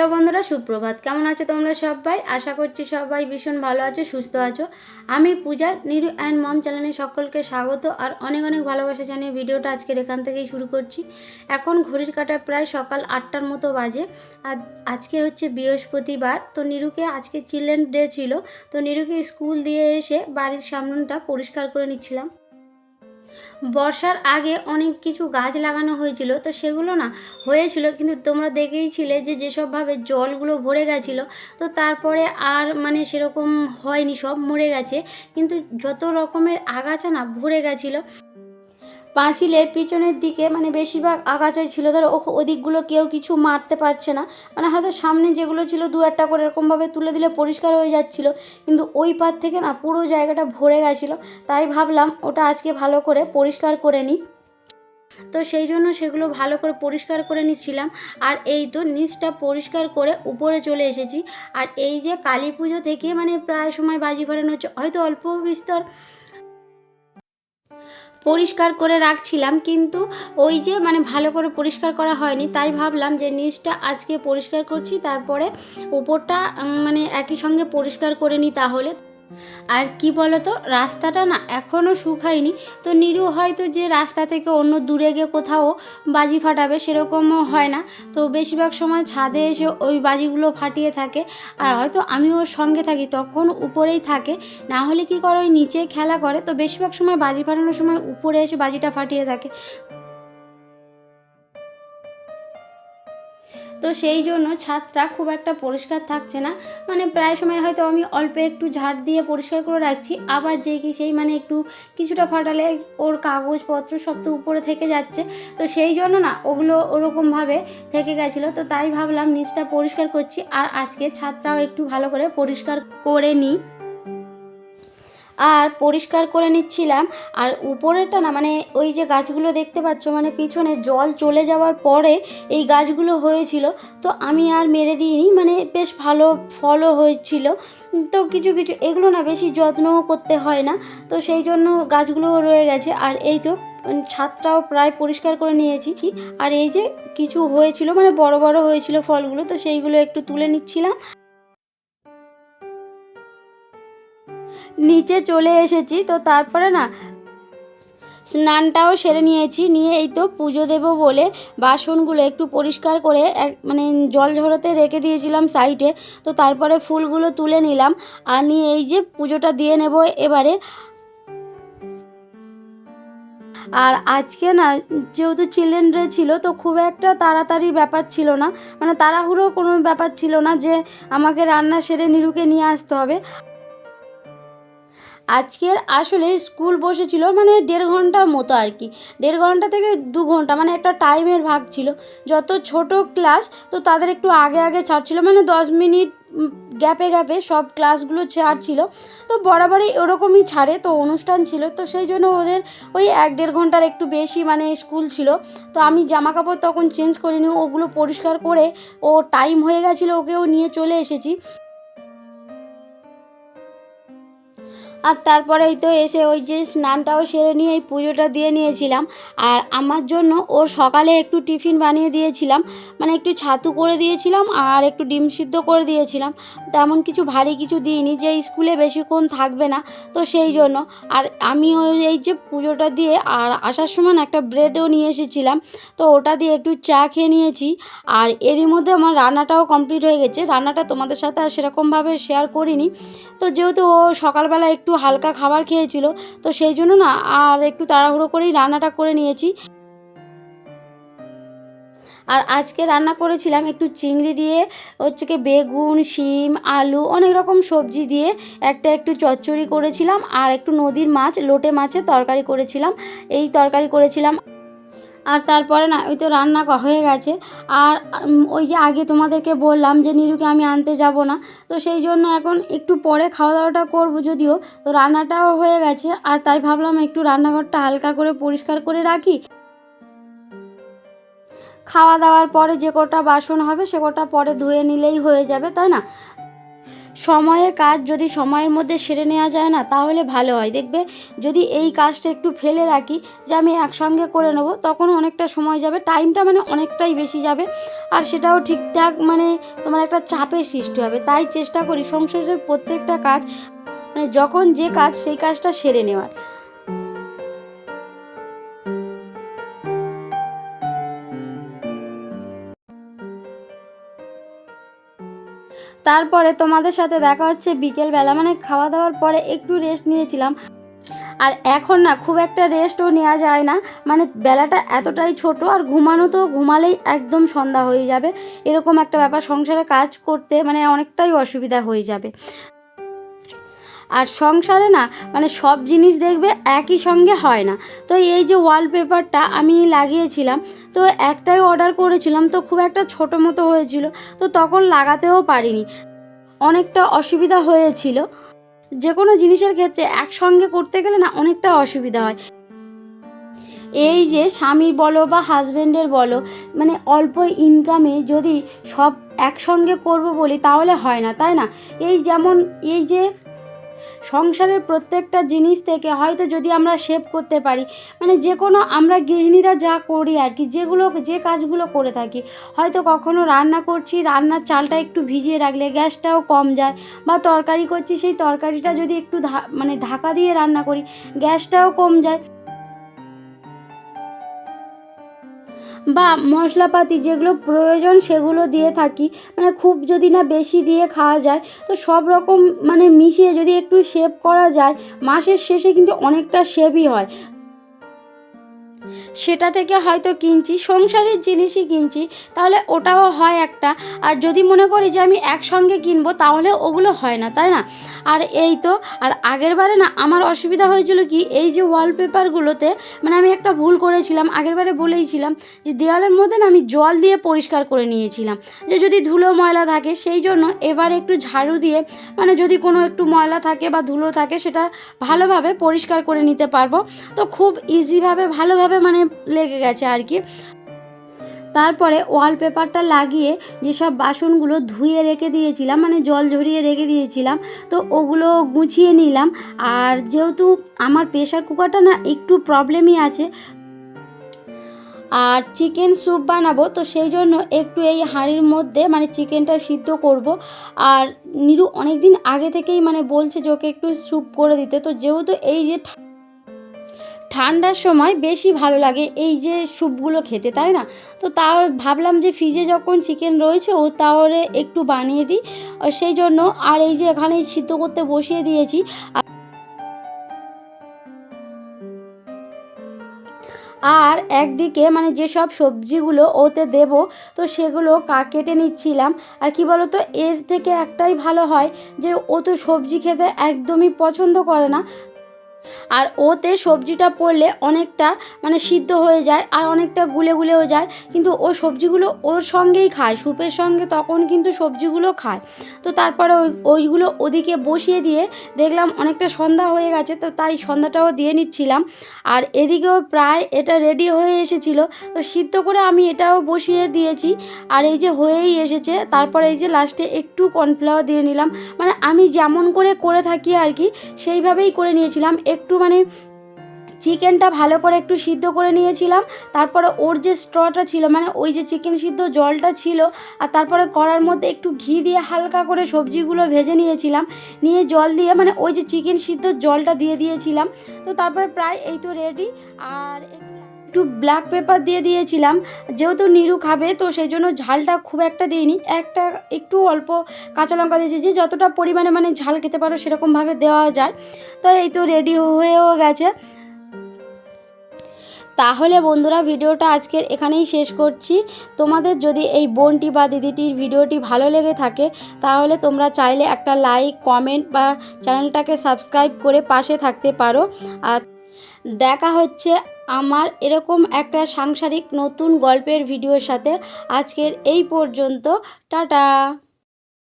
Hello বন্ধুরা, সুপ্রভাত। কেমন আছো তোমরা সবাই? আশা করছি সবাই ভীষণ ভালো আছো, সুস্থ আছো। আমি পূজা, নিরু অ্যান্ড মম চ্যানেলে সকলকে স্বাগত আর অনেক অনেক ভালোবাসা জানিয়ে ভিডিওটা আজকের এখান থেকেই শুরু করছি। এখন ঘড়ির কাঁটায় প্রায় সকাল আটটার মতো বাজে। আর আজকে হচ্ছে বৃহস্পতিবার। তো নিরুকে আজকে চিলড্রেন ডে ছিল। তো নিরুকে স্কুল দিয়ে এসে বাড়ির সামনটা পরিষ্কার করে নিচ্ছিলাম। বর্ষার আগে অনেক কিছু গাছ লাগানো হয়েছিল, তো সেগুলো না হয়েছিল, কিন্তু তোমরা দেখেইছিলে যে যেসবভাবে জলগুলো ভরে গেছিল, তো তারপরে আর মানে সেরকম হয়নি, সব মরে গেছে, কিন্তু যত রকমের আগাছা না ভরে গেছিল পাঁচিলের পিছনের দিকে মানে বেশিরভাগ আগাছাই ছিল, ধরো ওদিকগুলো কেউ কিছু মারতে পারছে না। মানে হয়তো সামনে যেগুলো ছিল দু একটা করে এরকমভাবে তুলে দিলে পরিষ্কার হয়ে যাচ্ছিল, কিন্তু ওই পার থেকে না পুরো জায়গাটা ভরে গেছিল। তাই ভাবলাম ওটা আজকে ভালো করে পরিষ্কার করে নিই। তো সেই জন্য সেগুলো ভালো করে পরিষ্কার করে নিচ্ছিলাম। আর এই তো নিচটা পরিষ্কার করে উপরে চলে এসেছি। আর এই যে কালী পুজো থেকে মানে প্রায় সময় বাজি ফাটানো হচ্ছে, হয়তো অল্প বিস্তর পরিষ্কার করে রাখছিলাম, কিন্তু ওই যে মানে ভালো করে পরিষ্কার করা হয়নি, তাই ভাবলাম যে নিচটা আজকে পরিষ্কার করছি, তারপরে উপরটা মানে একই সঙ্গে পরিষ্কার করে নিই তাহলে। আর কি বলতো, রাস্তাটা না এখনও শুকায়নি। তো নিরু হয়তো যে রাস্তা থেকে অন্য দূরে গিয়ে কোথাও বাজি ফাটাবে সেরকমও হয় না। তো বেশিরভাগ সময় ছাদে এসে ওই বাজিগুলো ফাটিয়ে থাকে। আর হয়তো আমি ওর সঙ্গে থাকি, তখন উপরেই থাকে। না হলে কি করে ওই নিচে খেলা করে? তো বেশিরভাগ সময় বাজি ফাটানোর সময় উপরে এসে বাজিটা ফাটিয়ে থাকে। তো সেই জন্য ছাদটা খুব একটা পরিষ্কার থাকছে না। মানে প্রায় সময় হয়তো আমি অল্প একটু ঝাড় দিয়ে পরিষ্কার করে রাখছি, আবার যে কি সেই মানে একটু কিছুটা ফাটালে ওর কাগজপত্র সব তো উপরে থেকে যাচ্ছে। তো সেই জন্য না ওগুলো ওরকমভাবে থেকে গেছিল, তো তাই ভাবলাম নিচটা পরিষ্কার করছি, আর আজকে ছাদটাও একটু ভালো করে পরিষ্কার করে নিই। আর পরিষ্কার করে নিচ্ছিলাম। আর উপরেরটা না মানে ওই যে গাছগুলো দেখতে পাচ্ছ মানে পিছনে জল চলে যাওয়ার পরে এই গাছগুলো হয়েছিল। তো আমি আর মেরে দিইনি মানে বেশ ভালো ফলও হয়েছিল। তো কিছু কিছু, এগুলো না বেশি যত্নও করতে হয় না। তো সেই জন্য গাছগুলোও রয়ে গেছে। আর এই তো ছাদটাও প্রায় পরিষ্কার করে নিয়েছি। কি আর এই যে কিছু হয়েছিল মানে বড় বড় হয়েছিল ফলগুলো, তো সেইগুলো একটু তুলে নিচ্ছিলাম। নিচে চলে এসেছি, তো তারপরে না স্নানটাও সেরে নিয়েছি। নিয়ে এই তো পুজো দেব বলে বাসনগুলো একটু পরিষ্কার করে এক মানে জল ঝরাতে রেখে দিয়েছিলাম সাইডে, তো তারপরে ফুলগুলো তুলে নিলাম। আর নিয়ে এই যে পুজোটা দিয়ে নেব এবারে। আর আজকে না যেহেতু চিলড্রেন ডে ছিল, তো খুব একটা তাড়াতাড়ি ব্যাপার ছিল না। মানে তাড়াহুড়ো কোনো ব্যাপার ছিল না যে আমাকে রান্না সেরে নিরুকে নিয়ে আসতে হবে। আজকের আসলে স্কুল বসেছিল মানে দেড় ঘণ্টার মতো আর কি। দেড় ঘণ্টা থেকে দু ঘণ্টা মানে একটা টাইমের ভাগ ছিল। যত ছোট ক্লাস, তো তাদের একটু আগে আগে ছাড়ছিল মানে দশ মিনিট গ্যাপে গ্যাপে সব ক্লাসগুলো ছাড়ছিল তো বরাবরই ওরকমই ছাড়ে, তো অনুষ্ঠান ছিল। তো সেই জন্য ওদের ওই এক দেড় ঘণ্টার একটু বেশি মানে স্কুল ছিল। তো আমি জামা কাপড় তখন চেঞ্জ করিনি, ওগুলো পরিষ্কার করে ও টাইম হয়ে গেছিল, ওকেও নিয়ে চলে এসেছি। আর তারপরেই তো এসে ওই যে স্নানটাও সেরে নিয়ে এই পুজোটা দিয়ে নিয়েছিলাম। আর আমার জন্য ওর সকালে একটু টিফিন বানিয়ে দিয়েছিলাম। মানে একটু ছাতু করে দিয়েছিলাম আর একটু ডিম সিদ্ধ করে দিয়েছিলাম। তেমন কিছু ভারী কিছু দিইনি যে স্কুলে বেশিক্ষণ থাকবে না, তো সেই জন্য। আর আমি ওই এই যে পুজোটা দিয়ে আর আসার সময় একটা ব্রেডও নিয়ে এসেছিলাম, তো ওটা দিয়ে একটু চা খেয়ে নিয়েছি। আর এরই মধ্যে আমার রান্নাটাও কমপ্লিট হয়ে গেছে। রান্নাটা তোমাদের সাথে আর সেরকমভাবে শেয়ার করিনি। তো যেহেতু ও সকালবেলা একটু হালকা খাবার খেয়েছিল তো সেই জন্য না আর একটু তাড়াহুড়ো করেই রান্নাটা করে নিয়েছি। আর আজকে রান্না করেছিলাম একটু চিংড়ি দিয়ে হচ্ছে কি বেগুন শিম আলু অনেক রকম সবজি দিয়ে একটা একটু চচ্চড়ি করেছিলাম আর একটু নদীর মাছ লোটে মাছের তরকারি করেছিলাম। এই তরকারি করেছিলাম আর তারপরে না, ওই তো রান্না হয়ে গেছে। আর ওই যে আগে তোমাদেরকে বললাম যে নিরুকে আমি আনতে যাব না, তো সেই জন্য এখন একটু পরে খাওয়া দাওয়াটা করব যদিও, তো রান্নাটাও হয়ে গেছে। আর তাই ভাবলাম একটু রান্নাঘরটা হালকা করে পরিষ্কার করে রাখি। খাওয়া দাওয়ার পরে যে কটা বাসন হবে, সে কটা পরে ধুয়ে নিলেই হয়ে যাবে, তাই না? সময়ের কাজ যদি সময়ের মধ্যে সেরে নেওয়া যায় না, তাহলে ভালো হয়। দেখবে যদি এই কাজটা একটু ফেলে রাখি যে আমি একসঙ্গে করে নেব, তখন অনেকটা সময় যাবে, টাইমটা মানে অনেকটাই বেশি যাবে। আর সেটাও ঠিকঠাক মানে তোমার একটা চাপের সৃষ্টি হবে। তাই চেষ্টা করি সংসারের প্রত্যেকটা কাজ মানে যখন যে কাজ সেই কাজটা সেরে নেওয়ার। তারপরে তোমাদের সাথে দেখা হচ্ছে বিকেলবেলা। মানে খাওয়া দাওয়ার পরে একটু রেস্ট নিয়েছিলাম। আর এখন না খুব একটা রেস্টও নেওয়া যায় না। মানে বেলাটা এতটাই ছোট আর ঘুমানো তো ঘুমালেই একদম সন্ধ্যা হয়ে যাবে। এরকম একটা ব্যাপার, সংসারে কাজ করতে মানে অনেকটাই অসুবিধা হয়ে যাবে। আর সংসারে না মানে সব জিনিস দেখবে একই সঙ্গে হয় না। তো এই যে ওয়ালপেপারটা আমি লাগিয়েছিলাম, তো একটাই অর্ডার করেছিলাম, তো খুব একটা ছোটো মতো হয়েছিল, তো তখন লাগাতেও পারিনি। অনেকটা অসুবিধা হয়েছিল। যে কোনো জিনিসের ক্ষেত্রে একসঙ্গে করতে গেলে না অনেকটা অসুবিধা হয়। এই যে স্বামীর বলো বা হাজব্যান্ডের বলো মানে অল্প ইনকামে যদি সব একসঙ্গে করব বলি, তাহলে হয় না, তাই না? এই যেমন, এই যে সংসারের প্রত্যেকটা জিনিস থেকে হয়তো যদি আমরা সেভ করতে পারি মানে যে কোনো আমরা গৃহিণীরা যা করি আর কি, যেগুলো, যে কাজগুলো করে থাকি, হয়তো কখনো রান্না করছি, রান্নার চালটা একটু ভিজিয়ে রাখলে গ্যাসটাও কম যায় বা তরকারি করছি, সেই তরকারিটা যদি একটু মানে ঢাকা দিয়ে রান্না করি, গ্যাসটাও কম যায়। বা মশলাপাতি যেগুলো প্রয়োজন সেগুলো দিয়ে থাকি। মানে খুব যদি না বেশি দিয়ে খাওয়া যায়, তো সব রকম মানে মিশিয়ে যদি একটু সেভ করা যায়, মাসের শেষে কিন্তু অনেকটা সেভই হয়। সেটা থেকে হয়তো কিনছি, সংসারের জিনিসই কিনছি, তাহলে ওটাও হয় একটা। আর যদি মনে করি যে আমি একসঙ্গে কিনবো, তাহলে ওগুলো হয় না, তাই না? আর এই তো, আর আগের বারে না আমার অসুবিধা হয়েছিল কি, এই যে ওয়ালপেপারগুলোতে মানে আমি একটা ভুল করেছিলাম, আগের বারে বলেইছিলাম যে দেওয়ালের মধ্যে না আমি জল দিয়ে পরিষ্কার করে নিয়েছিলাম। যে যদি ধুলো ময়লা থাকে, সেই জন্য এবার একটু ঝাড়ু দিয়ে মানে যদি কোনো একটু ময়লা থাকে বা ধুলো থাকে, সেটা ভালোভাবে পরিষ্কার করে নিতে পারব। তো খুব ইজিভাবে ভালোভাবে মানে লেগে গেছে আর কি। তারপরে ওয়ালপেপারটা লাগিয়ে যেসব বাসনগুলো ধুয়ে রেখে দিয়েছিলাম মানে জল ঝরিয়ে রেখে দিয়েছিলাম, তো ওগুলো গুছিয়ে নিলাম। আর যেহেতু আমার প্রেশার কুকারটা না একটু প্রবলেমই আছে, আর চিকেন স্যুপ বানাবো, তো সেই জন্য একটু এই হাঁড়ির মধ্যে মানে চিকেনটা সিদ্ধ করব। আর নিরু অনেক দিন আগে থেকেই মানে বলছে যে ওকে একটু স্যুপ করে দিতে। তো যেহেতু এই যে ঠান্ডার সময় বেশি ভালো লাগে এই যে স্যুপগুলো খেতে, তাই না? তো তাও ভাবলাম যে ফ্রিজে যখন চিকেন রয়েছে, ও তাহলে একটু বানিয়ে দিই। সেই জন্য আর এই যে এখানে সিদ্ধ করতে বসিয়ে দিয়েছি। আর একদিকে মানে যেসব সবজিগুলো ওতে দেব, তো সেগুলো কা কেটে নিচ্ছিলাম। আর কি বলতো, এর থেকে একটাই ভালো হয় যে ও তো সবজি খেতে একদমই পছন্দ করে না। আর ওতে সবজিটা পড়লে অনেকটা মানে সিদ্ধ হয়ে যায় আর অনেকটা গুলে গুলেও যায়। কিন্তু ও সবজিগুলো ওর সঙ্গেই খায়, স্যুপের সঙ্গে তখন কিন্তু সবজিগুলো খায়। তো তারপরে ওই, ওইগুলো ওদিকে বসিয়ে দিয়ে দেখলাম অনেকটা সন্ধ্যা হয়ে গেছে, তো তাই সন্ধ্যাটাও দিয়ে নিচ্ছিলাম। আর এদিকেও প্রায় এটা রেডি হয়ে এসেছিল, তো সিদ্ধ করে আমি এটাও বসিয়ে দিয়েছি। আর এই যে হয়েই এসেছে, তারপরে এই যে লাস্টে একটু কর্নফ্লাওয়ার দিয়ে নিলাম। মানে আমি যেমন করে করে থাকি আর কি, সেইভাবেই করে নিয়েছিলাম। একটু মানে চিকেনটা ভালো করে একটু সিদ্ধ করে নিয়েছিলাম, তারপরে ওর যে স্ট্রটা ছিল মানে ওই যে চিকেন সিদ্ধ জলটা ছিল, আর তারপরে কড়ার মধ্যে একটু ঘি দিয়ে হালকা করে সবজিগুলো ভেজে নিয়েছিলাম, নিয়ে জল দিয়ে মানে ওই যে চিকেন সিদ্ধ জলটা দিয়ে দিয়েছিলাম, তো তারপরে প্রায় এই তো রেডি আর একটু ব্ল্যাক পেপার দিয়ে দিয়েছিলাম। যেহেতু নিরু খাবে, তো সেই জন্য ঝালটা খুব একটা দিইনি। একটা একটু অল্প কাঁচা লঙ্কা দিয়েছি। যে যতটা পরিমাণে মানে ঝাল খেতে পারো সেরকমভাবে দেওয়া যায়। তো এই তো রেডি হয়েও গেছে। তাহলে বন্ধুরা, ভিডিওটা আজকের এখানেই শেষ করছি। তোমাদের যদি এই বোনটি বা দিদিটির ভিডিওটি ভালো লেগে থাকে, তাহলে তোমরা চাইলে একটা লাইক কমেন্ট বা চ্যানেলটাকে সাবস্ক্রাইব করে পাশে থাকতে পারো। আর দেখা হচ্ছে আমার এরকম একটা সাংসারিক নতুন গল্পের ভিডিওর সাথে আজকের এই পর্যন্ত। টাটা!